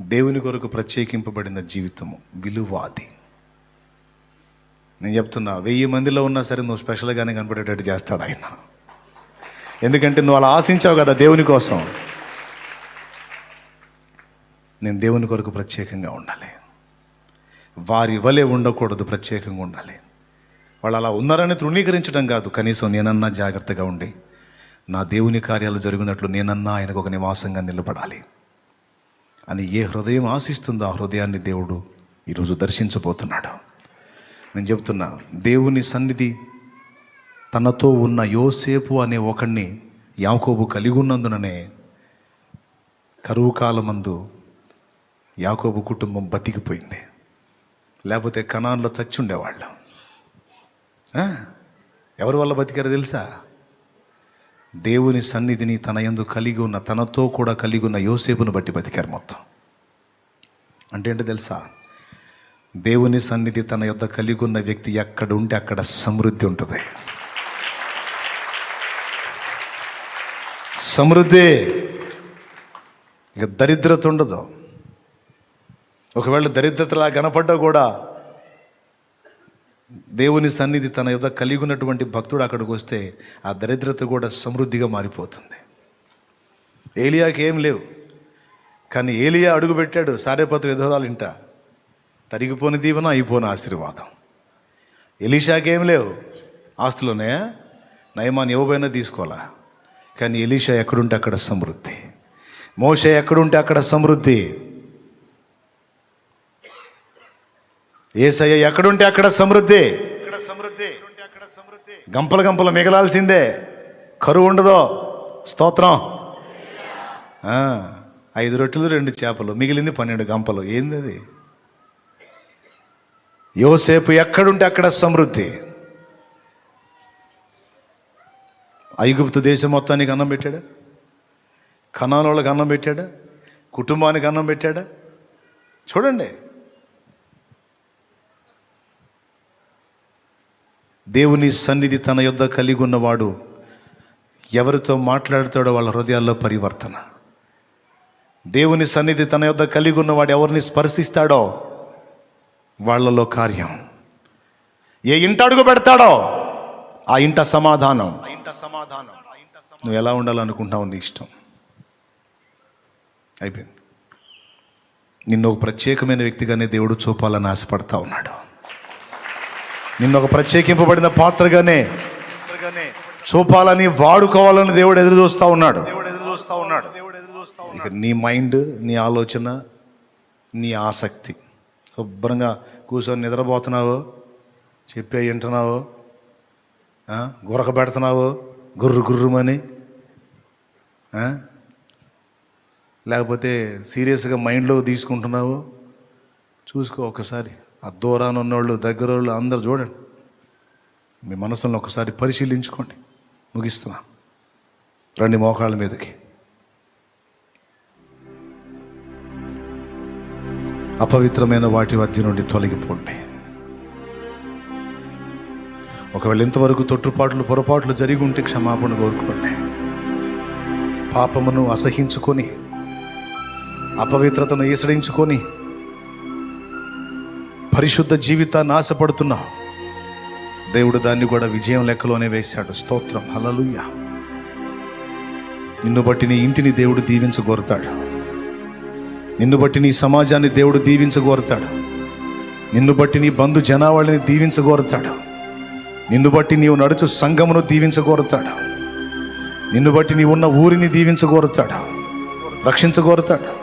దేవుని కొరకు ప్రత్యేకింపబడిన జీవితము విలువ అది. నేను చెప్తున్నా వెయ్యి మందిలో ఉన్నా సరే నువ్వు స్పెషల్గానే కనపడేటట్టు చేస్తాడు ఆయన. ఎందుకంటే నువ్వు అలా ఆశించావు కదా దేవుని కోసం. నేను దేవుని కొరకు ప్రత్యేకంగా ఉండాలి. వారి వలె ఉండకూడదు ప్రత్యేకంగా ఉండాలి. వాళ్ళు అలా ఉన్నారని తృణీకరించడం కాదు. కనీసం నేనన్నా జాగ్రత్తగా ఉండి నా దేవుని కార్యాలు జరిగినట్లు నేనన్నా ఆయనకు ఒక నివాసంగా నిలబడాలి. అని ఏ హృదయం ఆశిస్తుందో ఆ హృదయాన్ని దేవుడు ఈరోజు దర్శించబోతున్నాడు. నేను చెప్తున్నా దేవుని సన్నిధి తనతో ఉన్న యోసేపు అనే ఒకడిని యాకోబు కలిగి ఉన్నందుననే కరువు కాలమందు యాకోబు కుటుంబం బతికిపోయింది. లేకపోతే కణాల్లో చచ్చి ఉండేవాళ్ళు ఎవరి వల్ల బతికారో తెలుసా? దేవుని సన్నిధిని తన యందు కలిగి ఉన్న తనతో కూడా కలిగి ఉన్న యోసేపును బట్టి బతికారు మొత్తం. అంటే ఏంటో తెలుసా? దేవుని సన్నిధి తన యొద్ద కలిగి ఉన్న వ్యక్తి ఎక్కడ ఉంటే అక్కడ సమృద్ధి ఉంటుంది. సమృద్ధి ఇక దరిద్రత ఉండదు. ఒకవేళ దరిద్రతలా కనపడ్డా కూడా దేవుని సన్నిధి తన యొద్ద కలిగి ఉన్నటువంటి భక్తుడు అక్కడికి వస్తే ఆ దరిద్రత కూడా సమృద్ధిగా మారిపోతుంది. ఏలియాకి ఏం లేవు. కానీ ఏలియా అడుగుపెట్టాడు సారేపతి ఇంట తరిగిపోని దీవెన అయిపోని ఆశీర్వాదం. ఎలీషాకేం ఏం లేవు. ఆస్తులోనే నయమాన్ని ఇవ్వబోయినా తీసుకోవాలా? కానీ ఎలీషా ఎక్కడుంటే అక్కడ సమృద్ధి. మోష ఎక్కడుంటే అక్కడ సమృద్ధి. ఏసయ్య ఎక్కడుంటే అక్కడ సమృద్ధి. గంపల గంపలు మిగలాల్సిందే. కరువు ఉండదో? స్తోత్రం. ఐదు రొట్టెలు రెండు చేపలు మిగిలింది పన్నెండు గంపలు. ఏంది అది? యోసేపు ఎక్కడుంటే అక్కడ సమృద్ధి. ఐగుప్తు దేశం మొత్తానికి అన్నం పెట్టాడా? కణాలోళ్ళకి అన్నం పెట్టాడా? కుటుంబానికి అన్నం పెట్టాడా? చూడండి. దేవుని సన్నిధి తన యొద్ద కలిగి ఉన్నవాడు ఎవరితో మాట్లాడతాడో వాళ్ళ హృదయాల్లో పరివర్తన. దేవుని సన్నిధి తన యొద్ద కలిగి ఉన్నవాడు ఎవరిని స్పర్శిస్తాడో వాళ్ళలో కార్యం. ఏ ఇంట అడుగు పెడతాడో ఆ ఇంట సమాధానం. ఇంట సమాధానం నువ్వు ఎలా ఉండాలనుకుంటావు నీ ఇష్టం. అయిపోయింది. నిన్ను ఒక ప్రత్యేకమైన వ్యక్తిగానే దేవుడు చూపాలని ఆశపడతా ఉన్నాడు. నిన్ను ఒక ప్రత్యేకింపబడిన పాత్రగానే చూపాలని వాడుకోవాలని దేవుడు ఎదురు చూస్తూ ఉన్నాడు దేవుడు ఎదురు చూస్తూ ఉన్నాడు ఇక నీ మైండ్ నీ ఆలోచన నీ ఆసక్తి శుభ్రంగా కూర్చొని నిద్రపోతున్నావు చెప్పే వింటున్నావు? గురక పెడుతున్నావు గుర్రు గుర్రుమని? లేకపోతే సీరియస్గా మైండ్లో తీసుకుంటున్నావు చూసుకో ఒకసారి ఆ దూరాన ఉన్నోళ్ళు దగ్గర వాళ్ళు అందరు చూడండి. మీ మనసులను ఒకసారి పరిశీలించుకోండి. ముగిస్తున్నా. రండి మోకాళ్ళ మీదకి. అపవిత్రమైన వాటి మధ్య నుండి తొలగిపోండి. ఒకవేళ ఇంతవరకు తొట్టుపాట్లు పొరపాట్లు జరిగి ఉంటే క్షమాపణ కోరుకోండి. పాపమును అసహించుకొని అపవిత్రతను ఈసడించుకొని పరిశుద్ధ జీవితాన్ని ఆశపడుతున్నావు దేవుడు దాన్ని కూడా విజయం లెక్కలోనే వేశాడు. స్తోత్రం. హలలుయ నిన్ను బట్టి నీ ఇంటిని దేవుడు దీవించగోరుతాడు. నిన్ను బట్టి నీ సమాజాన్ని దేవుడు దీవించగోరుతాడు. నిన్ను బట్టి నీ బంధు జనావళిని దీవించగోరుతాడు. నిన్ను బట్టి నీవు నడుచు సంఘమును దీవించగోరుతాడు. నిన్ను బట్టి నీవు ఉన్న ఊరిని దీవించగోరుతాడు. రక్షించగోరుతాడు.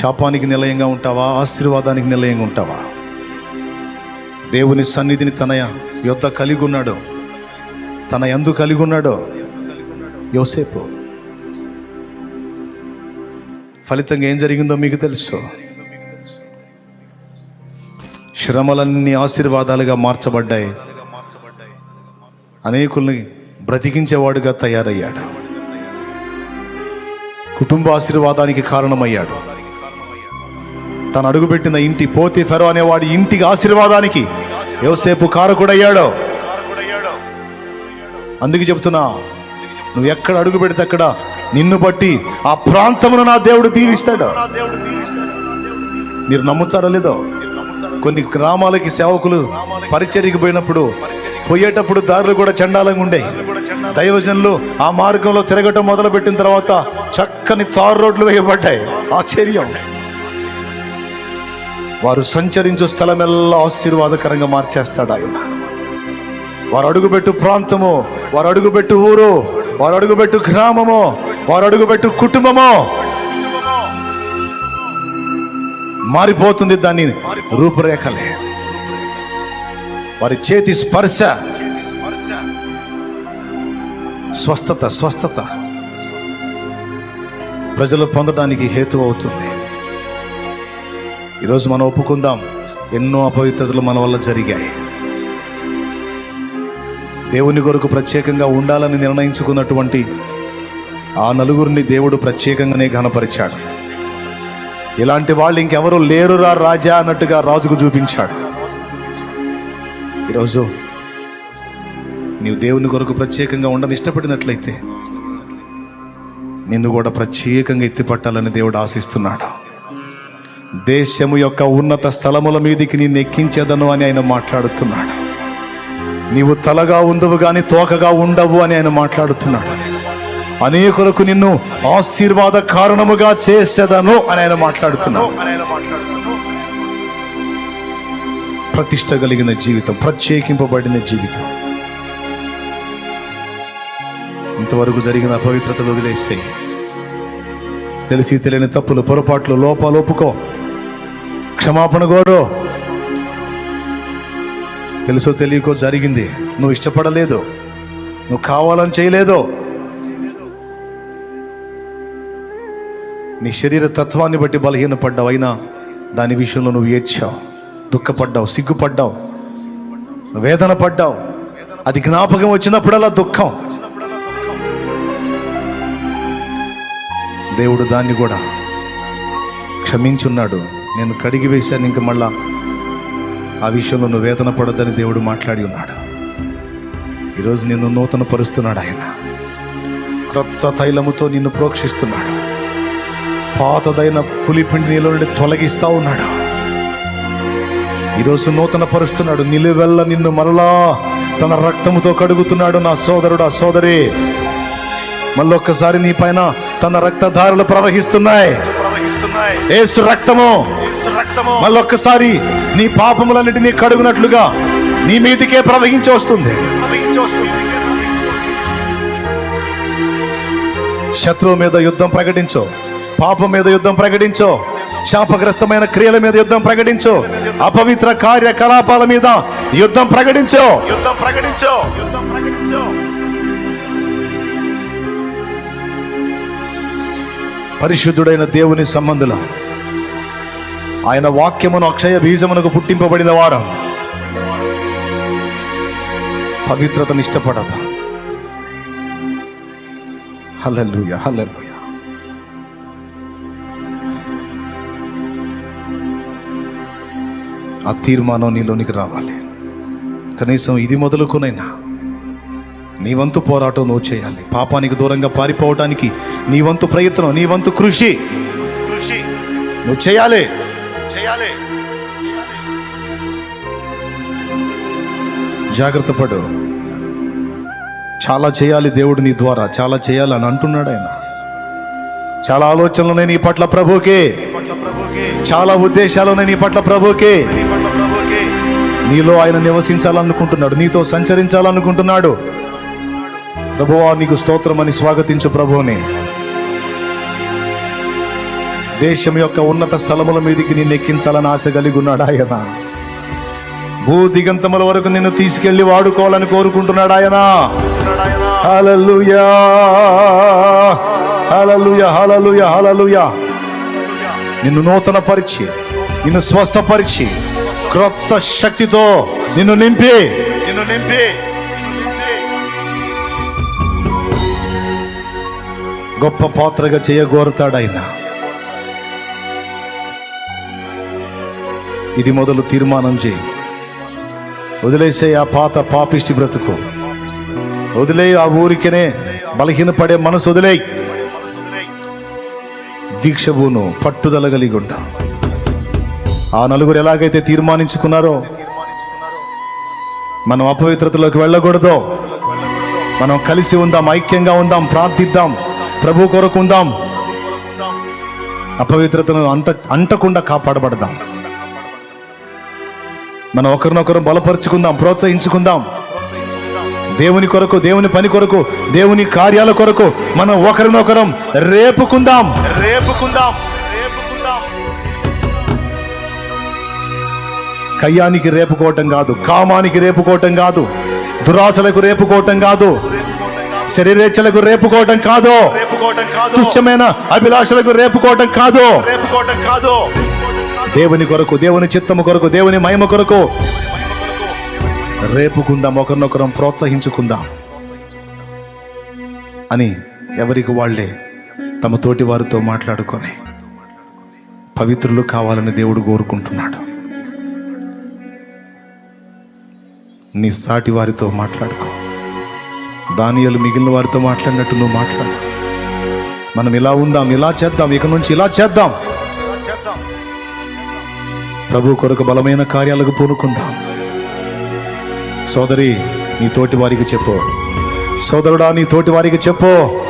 శాపానికి నిలయంగా ఉంటావా? ఆశీర్వాదానికి నిలయంగా ఉంటావా? దేవుని సన్నిధిని తన యొద్ద కలిగి ఉన్నాడు తన ఎందు కలిగి ఉన్నాడో యోసేపు. ఫలితంగా ఏం జరిగిందో మీకు తెలుసు. శ్రమలన్నీ ఆశీర్వాదాలుగా మార్చబడ్డాయి. అనేకుల్ని బ్రతికించేవాడుగా తయారయ్యాడు. కుటుంబ ఆశీర్వాదానికి కారణమయ్యాడు. తను అడుగుపెట్టిన ఇంటి పోతి ఫెరో అనేవాడి ఇంటికి ఆశీర్వాదానికి. యోసేపు కారకుడయ్యాడో. అందుకే చెప్తున్నా నువ్వు ఎక్కడ అడుగు పెడితే అక్కడ నిన్ను బట్టి ఆ ప్రాంతమును నా దేవుడు దీవిస్తాడు. మీరు నమ్ముతారో లేదో? కొన్ని గ్రామాలకి సేవకులు పరిచర్యకి పోయినప్పుడు పోయేటప్పుడు దారులు కూడా చండాలంగా ఉండే దైవజనులు ఆ మార్గంలో తిరగటం మొదలుపెట్టిన తర్వాత చక్కని తారు రోడ్లు వేయబడ్డాయి. ఆశ్చర్యం. వారు సంచరించు స్థలమెల్లా ఆశీర్వాదకరంగా మార్చేస్తాడు ఆయన. వారు అడుగుపెట్టు ప్రాంతము వారు అడుగుపెట్టు ఊరు వారు అడుగుపెట్టు గ్రామము వారు అడుగుపెట్టు కుటుంబము. మారిపోతుంది దాని రూపురేఖలే. వారి చేతి స్పర్శ. స్వస్థత స్వస్థత. ప్రజలు పొందడానికి హేతు అవుతుంది. ఈరోజు మనం ఒప్పుకుందాం. ఎన్నో అపవిత్రతలు మన వల్ల జరిగాయి. దేవుని కొరకు ప్రత్యేకంగా ఉండాలని నిర్ణయించుకున్నటువంటి ఆ నలుగురిని దేవుడు ప్రత్యేకంగానే ఘనపరిచాడు. ఇలాంటి వాళ్ళు ఇంకెవరు లేరురా రాజా అన్నట్టుగా రాజుకు చూపించాడు. ఈరోజు నీవు దేవుని కొరకు ప్రత్యేకంగా ఉండని ఇష్టపడినట్లయితే నిన్ను కూడా ప్రత్యేకంగా ఎత్తిపట్టాలని దేవుడు ఆశిస్తున్నాడు. దేశము యొక్క ఉన్నత స్థలముల మీదికి నిన్ను ఎక్కించేదను అని ఆయన మాట్లాడుతున్నాడు. నీవు తలగా ఉండవు కానీ తోకగా ఉండవు అని ఆయన మాట్లాడుతున్నాడు. అనేకులకు నిన్ను ఆశీర్వాద కారణముగా చేసేదను అని ఆయన మాట్లాడుతున్నాడు. ప్రతిష్ట కలిగిన జీవితం ప్రత్యేకింపబడిన జీవితం. ఇంతవరకు జరిగిన అపవిత్రతలు వదిలేసే తెలిసి తెలియని తప్పులు పొరపాట్లు లోపాలు ఒప్పుకో. క్షమాపణ కోరు. తెలుసో తెలియకో జరిగింది. నువ్వు ఇష్టపడలేదు. నువ్వు కావాలని చేయలేదు. నీ శరీర తత్వాన్ని బట్టి బలహీనపడ్డావు అయినా దాని విషయంలో నువ్వు ఏడ్చావు. దుఃఖపడ్డావు సిగ్గుపడ్డావు వేదన పడ్డావు అది జ్ఞాపకం వచ్చినప్పుడల్లా దుఃఖం. దేవుడు దాన్ని కూడా క్షమించున్నాడు. నేను కడిగి వేశాను. ఇంక మళ్ళా ఆ విషయంలో నువ్వు వేదన పడొద్దని దేవుడు మాట్లాడి ఉన్నాడు. ఈరోజు నిన్ను నూతన పరుస్తున్నాడు ఆయన. క్రొత్త తైలముతో నిన్ను ప్రోక్షిస్తున్నాడు. పాతదైన పులిపిండి నీలో నుండి తొలగిస్తా ఉన్నాడు. ఈరోజు నూతన పరుస్తున్నాడు నిలువెల్ల నిన్ను మరలా తన రక్తముతో కడుగుతున్నాడు నా సోదరుడు ఆ సోదరి. మళ్ళొక్కసారి నీ పైన తన రక్తధారలు ప్రవహిస్తున్నాయి. ఏసు రక్తము. మళ్ళొక్కసారి నీ పాపములన్నిటినీ కడుగునట్లుగా నీ మీదికే ప్రవహించి వస్తుంది. శత్రువు మీద యుద్ధం ప్రకటించు. పాపం మీద యుద్ధం ప్రకటించు. శాపగ్రస్తమైన క్రియల మీద యుద్ధం ప్రకటించు. అపవిత్ర కార్యకలాపాల మీద యుద్ధం ప్రకటించు యుద్ధం ప్రకటించు. యుద్ధం ప్రకటించు. పరిశుద్ధుడైన దేవుని సంబంధులం ఆయన వాక్యమును అక్షయ బీజమునకు పుట్టింపబడిన వారు పవిత్రతను ఇష్టపడత. హల్లెలూయా హల్లెలూయా. ఆ తీర్మానం నీలోనికి రావాలి. కనీసం ఇది మొదలుకునైనా. నీ వంతు పోరాటం నువ్వు చేయాలి. పాపానికి దూరంగా పారిపోవటానికి నీ వంతు ప్రయత్నం నీ వంతు కృషి కృషి. నువ్వు చేయాలి. చేయాలి. జాగ్రత్త పడు. చాలా చేయాలి దేవుడు నీ ద్వారా చాలా చేయాలి అని అంటున్నాడు ఆయన. చాలా ఆలోచనలు ఉన్నాయి నీ పట్ల ప్రభుకే చాలా ఉద్దేశాలు నీ పట్ల ప్రభుకే నీలో ఆయన నివసించాలనుకుంటున్నాడు నీతో సంచరించాలనుకుంటున్నాడు. ప్రభువా నీకు స్తోత్రమని స్వాగతించు ప్రభువుని. దేశం యొక్క ఉన్నత స్థలముల మీదికి నిన్ను ఎక్కించాలని ఆశ కలిగి ఉన్నాడు ఆయన భూ దిగంతముల వరకు నిన్ను తీసుకెళ్ళి వాడుకోవాలని కోరుకుంటున్నాడు ఆయన నిన్ను నూతన పరిచి నిన్ను స్వస్థపరిచి క్రొత్త శక్తితో నిన్ను నింపి. నిన్ను నింపి. గొప్ప పాత్రగా చేయగోరుతాడు ఆయన. ఇది మొదలు తీర్మానం చేయి. వదిలేసే ఆ పాత పాపిష్టి బ్రతుకు. వదిలే ఆ ఊరికనే బలహీనపడే మనసు వదిలే దీక్షవును పట్టుదల కలిగి ఉండ. ఆ నలుగురు ఎలాగైతే తీర్మానించుకున్నారో మనం అపవిత్రతలోకి వెళ్ళకూడదు. మనం కలిసి ఉందాం ఐక్యంగా ఉందాం ప్రార్థిద్దాం ప్రభు కొరకు ఉందాం. అపవిత్రతను అంట అంటకుండా కాపాడబడదాం. మనం ఒకరినొకరు బలపరుచుకుందాం ప్రోత్సహించుకుందాం. దేవుని కొరకు దేవుని పని కొరకు దేవుని కార్యాల కొరకు మనం ఒకరినొకరం రేపుకుందాం. రేపుకుందాం. రేపుకుందాం కయ్యానికి రేపుకోవటం కాదు కామానికి రేపుకోవటం కాదు దురాశలకు రేపుకోవటం కాదు శరీరేచ్ఛలకు రేపుకోవటం కాదు రేపుకోవటం కాదు. తుచ్చమైన అభిలాషలకు రేపుకోవటం కాదు. రేపుకోవటం కాదు. దేవుని కొరకు దేవుని చిత్తము కొరకు దేవుని మహిమ కొరకు రేపుకుందాం ఒకరినొకరం ప్రోత్సహించుకుందాం అని ఎవరికి వాళ్ళే తమ తోటి వారితో మాట్లాడుకొని పవిత్రులు కావాలని దేవుడు కోరుకుంటున్నాడు. నీ సాటి వారితో మాట్లాడుకో. దానియలు మిగిలిన వారితో మాట్లాడినట్టు నువ్వు మాట్లాడు. మనం ఇలా ఉందాం ఇలా చేద్దాం ఇక నుంచి ఇలా చేద్దాం. ప్రభు కొరకు బలమైన కార్యాలకు పూనుకుందాం. సోదరి నీ తోటి వారికి చెప్పు. సోదరుడా నీ తోటి వారికి చెప్పు.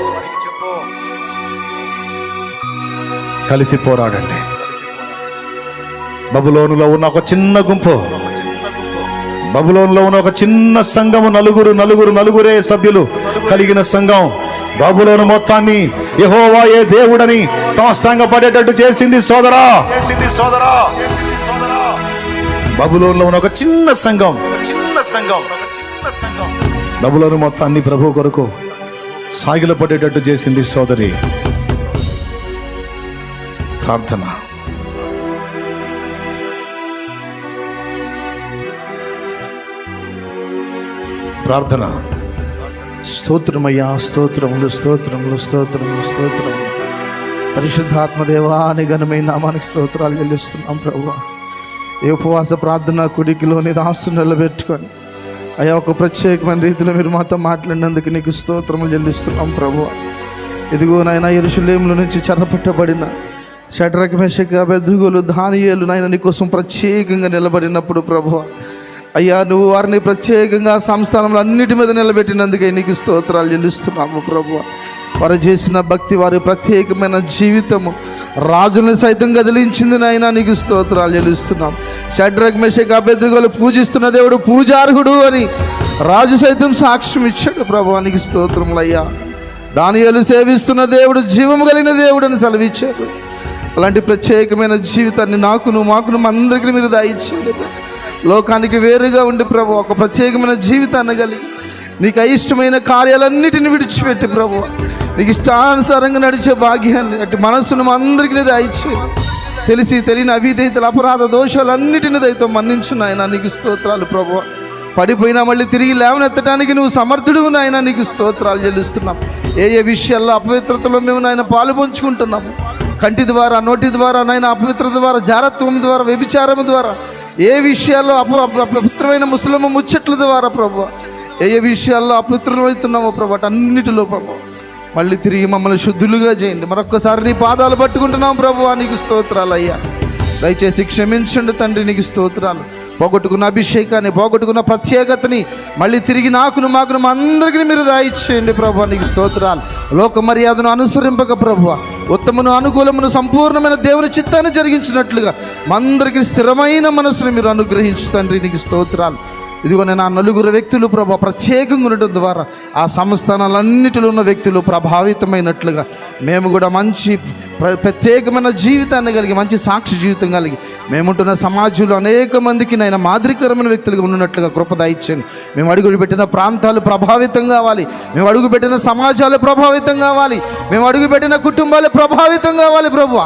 కలిసి పోరాడండి. బబులోనులో ఉన్న ఒక చిన్న గుంపు. బబులోనులో ఉన్న ఒక చిన్న సంఘము నలుగురు నలుగురు నలుగురే సభ్యులు కలిగిన సంఘం. బబులోను మొత్తాన్ని యహోవాయే ఏ దేవుడని సాష్టాంగ పడేటట్టు చేసింది సోదరా. చేసింది సోదరా. బబులోనులో ఉన్న ఒక చిన్న సంఘం. ఒక చిన్న సంఘం చిన్న సంఘం. బబులోను మొత్తాన్ని ప్రభు కొరకు సాగిల పడేటట్టు చేసింది సోదరి. ప్రార్థన. ప్రార్థన. స్తోత్రమయ్యా స్తోత్రములు స్తోత్రములు స్తోత్రములు స్తోత్రములు. పరిశుద్ధాత్మదేవా అని ఘనమైన నామానికి స్తోత్రాలు చెల్లిస్తున్నాం ప్రభు. ఈ ఉపవాస ప్రార్థన కుడికిలోని దాసు నిలబెట్టుకొని అయ్యా ఒక ప్రత్యేకమైన రీతిలో మీరు మాతో మాట్లాడినందుకు నీకు స్తోత్రములు చెల్లిస్తున్నాం ప్రభు. ఇదిగో నాయన ఎరుషులేముల నుంచి చెరపట్టబడిన షడ్రక మెషక బెదుగులు దానియేలు నాయన నీకోసం ప్రత్యేకంగా నిలబడినప్పుడు ప్రభు. అయ్యా నువ్వు వారిని ప్రత్యేకంగా సంస్థానంలో అన్నిటి మీద నిలబెట్టినందుకే నీకు స్తోత్రాలు చెల్లిస్తున్నాము ప్రభు. వారు చేసిన భక్తి వారి ప్రత్యేకమైన జీవితము రాజులను సైతం కదిలించింది నాయన నీకు స్తోత్రాలు చెల్లిస్తున్నాం. షడ్రగ్ మెషక్ అభ్యర్థులు పూజిస్తున్న దేవుడు పూజార్హుడు అని రాజు సైతం సాక్ష్యం ఇచ్చాడు. ప్రభానికి నీకు స్తోత్రములయ్యా దానియలు సేవిస్తున్న దేవుడు జీవము కలిగిన దేవుడు అని సెలవిచ్చారు. అలాంటి ప్రత్యేకమైన జీవితాన్ని నాకును మాకును అందరికీ మీరు దాయిచ్చారు. లోకానికి వేరుగా ఉండి ప్రభు ఒక ప్రత్యేకమైన జీవితాన్ని కలిగి నీకు అయిష్టమైన కార్యాలన్నిటిని విడిచిపెట్టి ప్రభు నీకు ఇష్టానుసారంగా నడిచే భాగ్యాన్ని అటు మనస్సును మా అందరికీ దాయిచ్చారు తెలిసి తెలియని అవిధేతలు అపరాధ దోషాలన్నిటిని దయతో మన్నించు నాయన నీకు స్తోత్రాలు ప్రభు పడిపోయినా మళ్ళీ తిరిగి లేవనెత్తడానికి నువ్వు సమర్థుడు నాయన నీకు స్తోత్రాలు చెల్లిస్తున్నాం. ఏ ఏ విషయాల్లో అపవిత్రతలో మేము నాయన పాలు పంచుకుంటున్నాము. కంటి ద్వారా నోటి ద్వారా నాయన అపవిత్రత ద్వారా జారత్వం ద్వారా వ్యభిచారం ద్వారా ఏ విషయాల్లో అప అప- అపవిత్రమైన ముసలమ్మ ముచ్చట్ల ద్వారా ప్రభు ఏ ఏ విషయాల్లో అపవిత్రమవుతున్నామో ప్రభు అన్నిటిలో ప్రభు మళ్ళీ తిరిగి మమ్మల్ని శుద్ధులుగా చేయండి. మరొక్కసారి నీ పాదాలు పట్టుకుంటున్నాం ప్రభు నీకు స్తోత్రాలు అయ్యా దయచేసి క్షమించండి తండ్రి నీకు స్తోత్రాలు. పోగొట్టుకున్న అభిషేకాన్ని పోగొట్టుకున్న ప్రత్యేకతని మళ్ళీ తిరిగి నాకును మాకును మా అందరికీ మీరు దాయిచ్చేయండి ప్రభు నీకు స్తోత్రాలు. లోక మర్యాదను అనుసరింపక ప్రభు ఉత్తమను అనుకూలమును సంపూర్ణమైన దేవుని చిత్తాన్ని జరిగించినట్లుగా మా అందరికీ స్థిరమైన మనసుని మీరు అనుగ్రహించు తండ్రి నీకు స్తోత్రాలు. ఇదిగో నేను ఆ నలుగురు వ్యక్తులు ప్రభా ప్రత్యేకంగా ఉండటం ద్వారా ఆ సంస్థానాలన్నిటిలో ఉన్న వ్యక్తులు ప్రభావితమైనట్లుగా మేము కూడా మంచి ప్ర- ప్రత్యేకమైన జీవితాన్ని కలిగి మంచి సాక్షి జీవితం కలిగి మేముంటున్న సమాజంలో అనేక మందికి నైనా మాదిరికరమైన వ్యక్తులుగా ఉన్నట్లుగా కృప మేము అడుగులు పెట్టిన ప్రాంతాలు ప్రభావితం కావాలి. మేము అడుగు పెట్టిన సమాజాలు ప్రభావితం కావాలి. మేము అడుగు పెట్టిన కుటుంబాలు ప్రభావితం కావాలి ప్రభు.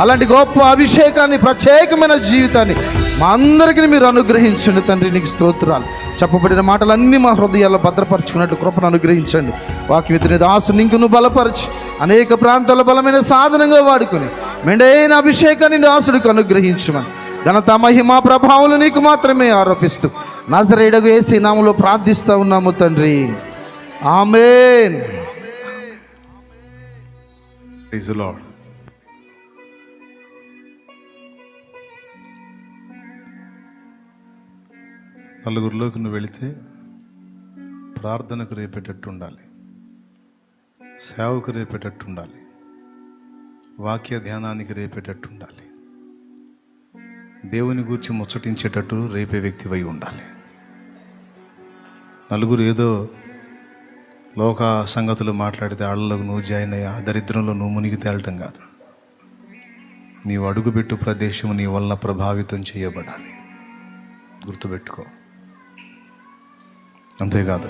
అలాంటి గొప్ప అభిషేకాన్ని ప్రత్యేకమైన జీవితాన్ని మా అందరికీ మీరు అనుగ్రహించండి తండ్రి నీకు స్తోత్రాలు. చెప్పబడిన మాటలన్నీ మా హృదయాల్లో భద్రపరచుకున్నట్టు కృపను అనుగ్రహించండి. వాకి వాక్యవితిని దాసుని ఇంకను బలపరచి. అనేక ప్రాంతాల బలమైన సాధనంగా వాడుకొని మెండైన అభిషేకాన్ని దాసుడికి అనుగ్రహించమని. ఘనత మహిమ ప్రభావాలు నీకు మాత్రమే ఆరోపిస్తూ నజరేడగు వేసి నామలో ప్రార్థిస్తూ ఉన్నాము తండ్రి. ఆమెన్. నలుగురిలోకి నువ్వు వెళితే ప్రార్థనకు రేపేటట్టు ఉండాలి సేవకు రేపేటట్టు ఉండాలి వాక్య ధ్యానానికి రేపేటట్టు ఉండాలి దేవుని గూర్చి ముచ్చటించేటట్టు రేపే వ్యక్తివై ఉండాలి. నలుగురు ఏదో లోక సంగతులు మాట్లాడితే ఆళ్ళకు నువ్వు జాయిన్ అయ్యి ఆ దరిద్రంలో నువ్వు మునిగి తేలటం కాదు. నీవు అడుగుపెట్టు ప్రదేశం నీ వలన ప్రభావితం చేయబడాలి. గుర్తుపెట్టుకో. అంతేకాదు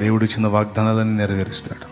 దేవుడిచ్చిన వాగ్దానాలన్నీ నెరవేరుస్తాడు.